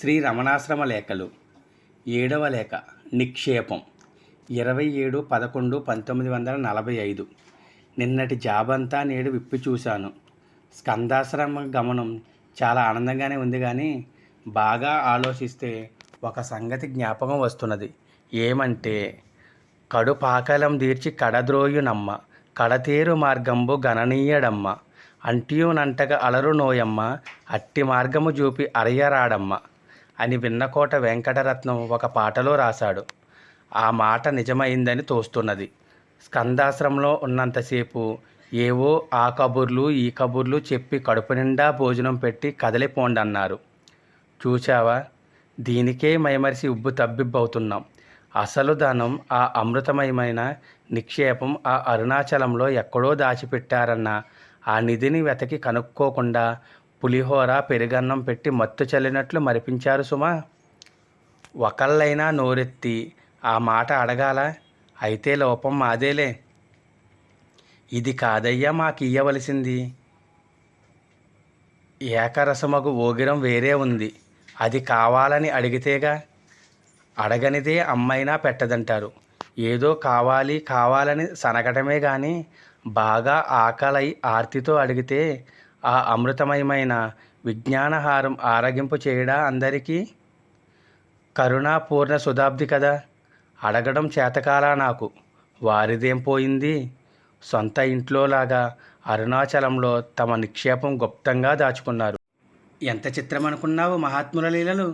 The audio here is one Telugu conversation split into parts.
శ్రీ రమణాశ్రమ లేఖలు. ఏడవ లేఖ నిక్షేపం. ఇరవై ఏడు పదకొండు పంతొమ్మిది వందల నలభై ఐదు. నిన్నటి జాబంతా నేడు విప్పి చూశాను. స్కందాశ్రమ గమనం చాలా ఆనందంగానే ఉంది కానీ బాగా ఆలోచిస్తే ఒక సంగతి జ్ఞాపకం వస్తున్నది. ఏమంటే కడుపాకలం తీర్చి కడద్రోయునమ్మ కడతేరు మార్గంబు గణనీయడమ్మ అంటియునంటగ అలరు నోయమ్మ అట్టి మార్గము చూపి అరయరాడమ్మ. అని విన్నకోట వెంకటరత్నం ఒక పాటలో రాశాడు. ఆ మాట నిజమైందని తోస్తున్నది. స్కందాశ్రమంలో ఉన్నంతసేపు ఏవో ఆ కబుర్లు ఈ కబుర్లు చెప్పి కడుపు నిండా భోజనం పెట్టి కదలిపోండి అన్నారు చూచావా దీనికే మైమరిసి ఉబ్బు తబ్బిబ్బవుతున్నాం. అసలు ధనం ఆ అమృతమయమైన నిక్షేపం ఆ అరుణాచలంలో ఎక్కడో దాచిపెట్టారన్న ఆ నిధిని వెతకి కనుక్కోకుండా పులిహోర పెరుగన్నం పెట్టి మత్తు చల్లినట్లు మరిపించారు సుమా. ఒకళ్ళైనా నోరెత్తి ఆ మాట అడగాల? అయితే లోపం మాదేలే. ఇది కాదయ్యా మాకు ఇయ్యవలసింది ఏకరసమగు ఓగిరం వేరే ఉంది. అది కావాలని అడిగితేగా అడగనిదే అమ్మైనా పెట్టదంటారు. ఏదో కావాలి కావాలని సనగటమే కానీ బాగా ఆకలై ఆర్తితో అడిగితే ఆ అమృతమయమైన విజ్ఞానహారం ఆరగింపు చేయడా అందరికీ? కరుణాపూర్ణ శుధాబ్ది కదా? అడగడం చేతకాలా నాకు. వారిదేం పోయింది? సొంత ఇంట్లోలాగా అరుణాచలంలో తమ నిక్షేపం గుప్తంగా దాచుకున్నారు. ఎంత చిత్రం అనుకున్నావు మహాత్ముల లీలలు?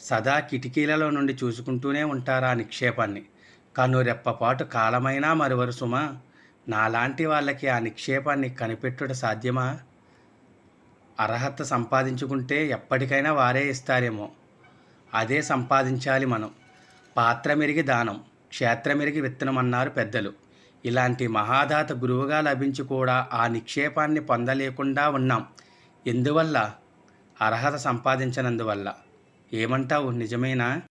సదా కిటికీలలో నుండి చూసుకుంటూనే ఉంటారు ఆ నిక్షేపాన్ని కనురెప్పపాటు కాలమైనా మరువరు సుమా. నాలాంటి వాళ్ళకి ఆ నిక్షేపాన్ని కనిపెట్టుట సాధ్యమా? అర్హత సంపాదించుకుంటే ఎప్పటికైనా వారే ఇస్తారేమో. అదే సంపాదించాలి మనం. పాత్రమెరిగి దానం క్షేత్ర మెరిగి విత్తనం అన్నారు పెద్దలు. ఇలాంటి మహాదాత గురువుగా లభించి కూడా ఆ నిక్షేపాన్ని పొందలేకుండా ఉన్నాం. ఎందువల్ల? అర్హత సంపాదించనందువల్ల. ఏమంటావు? నిజమేనా?